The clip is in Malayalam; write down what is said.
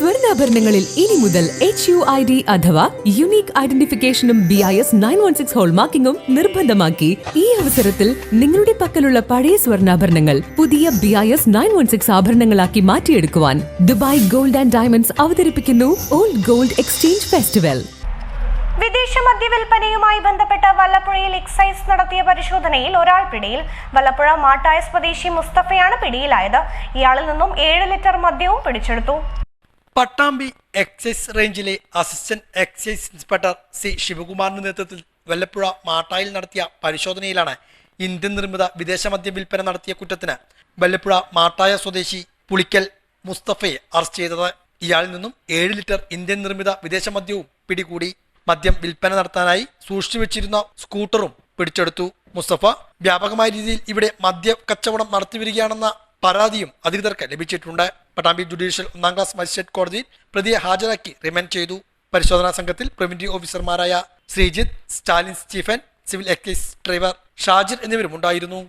സ്വർണാഭരണങ്ങളിൽ ഇനി മുതൽ എച്ച് യു ഐ ഡി അഥവാ unique ഐഡന്റിഫിക്കേഷനും B I S nine one six ഹോൾമാർക്കിംഗും നിർബന്ധമാക്കി ഈ അവസരത്തിൽ നിങ്ങളുടെ പക്കലുള്ള പഴയ സ്വർണാഭരണങ്ങൾ പുതിയ B I S nine one six ആഭരണങ്ങളാക്കി മാറ്റിയെടുക്കുവാൻ ദുബായ് ഗോൾഡ് ആൻഡ് ഡയമണ്ട്സ് അവതരിപ്പിക്കുന്നു ഓൾഡ് ഗോൾഡ് എക്സ്ചേഞ്ച് ഫെസ്റ്റിവൽ. വിദേശ മദ്യവിൽപ്പനയുമായി ബന്ധപ്പെട്ട് വല്ലപ്പുഴയിൽ എക്സൈസ് നടത്തിയ പരിശോധനയിൽ ഒരാൾ പിടിയിൽ വല്ലപ്പുഴ മാട്ടായ സ്വദേശി മുസ്തഫയാണ് പിടിയിലായത്. ഇയാളിൽ നിന്നും ഏഴ് ലിറ്റർ മദ്യവും പിടിച്ചെടുത്തു. പട്ടാമ്പി എക്സൈസ് റേഞ്ചിലെ അസിസ്റ്റന്റ് എക്സൈസ് ഇൻസ്പെക്ടർ സി ശിവകുമാറിന്റെ നേതൃത്വത്തിൽ വല്ലപ്പുഴ മാട്ടായിൽ നടത്തിയ പരിശോധനയിലാണ് ഇന്ത്യൻ നിർമ്മിത വിദേശ മദ്യ വിൽപ്പന നടത്തിയ കുറ്റത്തിന് വല്ലപ്പുഴ മാട്ടായ സ്വദേശി പുളിക്കൽ മുസ്തഫയെ അറസ്റ്റ് ചെയ്തത്. ഇയാളിൽ നിന്നും ഏഴ് ലിറ്റർ ഇന്ത്യൻ നിർമ്മിത വിദേശ മദ്യവും പിടികൂടി. മദ്യം വിൽപ്പന നടത്താനായി സൂക്ഷിച്ചു വെച്ചിരുന്ന സ്കൂട്ടറും പിടിച്ചെടുത്തു. മുസ്തഫ വ്യാപകമായ രീതിയിൽ ഇവിടെ മദ്യ കച്ചവടം നടത്തിവരികയാണെന്ന പരാതിയും അധികൃതർക്ക് ലഭിച്ചിട്ടുണ്ട്. പട്ടാമ്പി ജുഡീഷ്യൽ ഒന്നാം ക്ലാസ് മജിസ്ട്രേറ്റ് കോടതിയിൽ പ്രതിയെ ഹാജരാക്കി റിമാൻഡ് ചെയ്തു. പരിശോധനാ സംഘത്തിൽ പ്രിവന്റീവ് ഓഫീസർമാരായ Sreejith Stalin Stephen civil excise driver Shajir എന്നിവരും ഉണ്ടായിരുന്നു